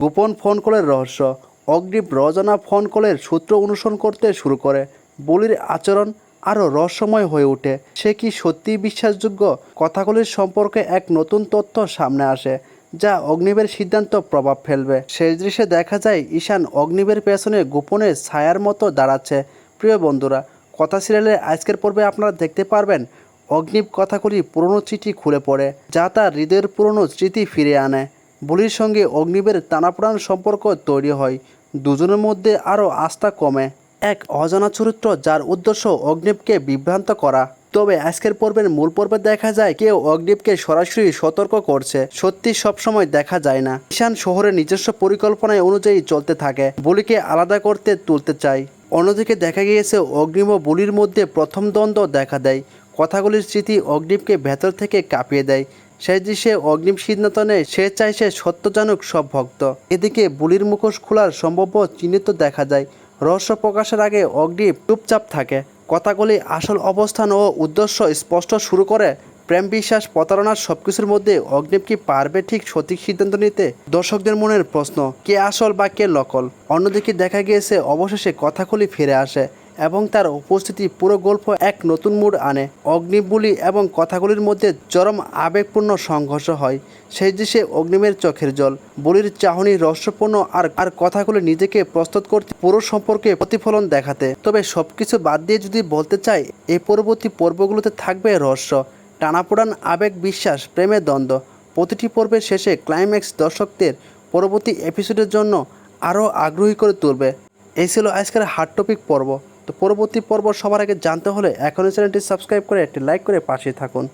গোপন ফোন কলের রহস্য অগ্নিব রজনা ফোন কলের সূত্র অনুসরণ করতে শুরু করে। বলির আচরণ আরও রহস্যময় হয়ে ওঠে। সে কি সত্যিই বিশ্বাসযোগ্য? কথাগুলির সম্পর্কে এক নতুন তথ্য সামনে আসে, যা অগ্নিবের সিদ্ধান্ত প্রভাব ফেলবে। শেষ দৃশ্যে দেখা যায়, ঈশান অগ্নিবের পেছনে গোপনে ছায়ার মতো দাঁড়াচ্ছে। প্রিয় বন্ধুরা, কথা সিরিয়ালের আজকের পর্বে আপনারা দেখতে পারবেন অগ্নিব কথাগুলি পুরনো চিঠি খুলে পড়ে, যা তার হৃদয়ের পুরনো স্মৃতি ফিরে আনে। বলির সঙ্গে অগ্নিবের টানাপোড়ান সম্পর্ক তৈরি হয়। দুজনের মধ্যে আরও আস্থা কমে। এক অজানা চরিত্র যার উদ্দেশ্য অগ্নিবকে বিভ্রান্ত করা। তবে আজকের পর্বের মূল পর্বে দেখা যায় কেউ অগ্নিবকে সরাসরি সতর্ক করছে। সত্যি সবসময় দেখা যায় না। ঈশান শহরের নিজস্ব পরিকল্পনায় অনুযায়ী চলতে থাকে। বলিকে আলাদা করতে তুলতে চায়। অন্যদিকে দেখা গিয়েছে অগ্নিম বলির মধ্যে প্রথম দ্বন্দ্ব দেখা দেয়। কথাগুলির স্মৃতি অগ্নিবকে ভেতর থেকে কাঁপিয়ে দেয়। সেই দৃশ্যে অগ্নিম সিদ্ধান্ত নেয় সে চাইছে সত্য জানুক সব ভক্ত। এদিকে বুলির মুখোশ খোলার সম্ভাব্য চিহ্নিত দেখা যায়। রহস্য প্রকাশের আগে অগ্নিব চুপচাপ থাকে। কথাগুলি আসল অবস্থান ও উদ্দেশ্য স্পষ্ট শুরু করে প্রেম বিশ্বাস প্রতারণার সবকিছুর মধ্যে অগ্নিব কি পারবে ঠিক সঠিক সিদ্ধান্ত নিতে? দর্শকদের মনের প্রশ্ন, কে আসল বা কে নকল অন্যদিকে দেখা গিয়েছে, অবশেষে কথাগুলি ফিরে আসে। এবং তার উপস্থিতি পুরো গল্প এক নতুন মুড আনে। অগ্নিবুলি এবং কথাগুলির মধ্যে চরম আবেগপূর্ণ সংঘর্ষ হয়। সেই দৃশ্যে অগ্নিমের চোখের জল, বলির চাহনি রহস্যপূর্ণ আর আর কথাগুলি নিজেকে প্রস্তুত করতে পুরো সম্পর্কে প্রতিফলন দেখাতে। তবে সবকিছু বাদ দিয়ে যদি বলতে চাই এই পরবর্তী পর্বগুলোতে থাকবে রহস্য, টানাপোড়ান আবেগ বিশ্বাস প্রেমের দ্বন্দ্ব। প্রতিটি পর্বের শেষে ক্লাইম্যাক্স দর্শকদের পরবর্তী এপিসোডের জন্য আরও আগ্রহী করে তুলবে। এই ছিল আজকের হার্ড টপিক পর্ব। তো পরবর্তী পর্ব সবার আগে জানতে হলে এখনই চ্যানেলটি সাবস্ক্রাইব করে একটি লাইক করে পাশে থাকুন।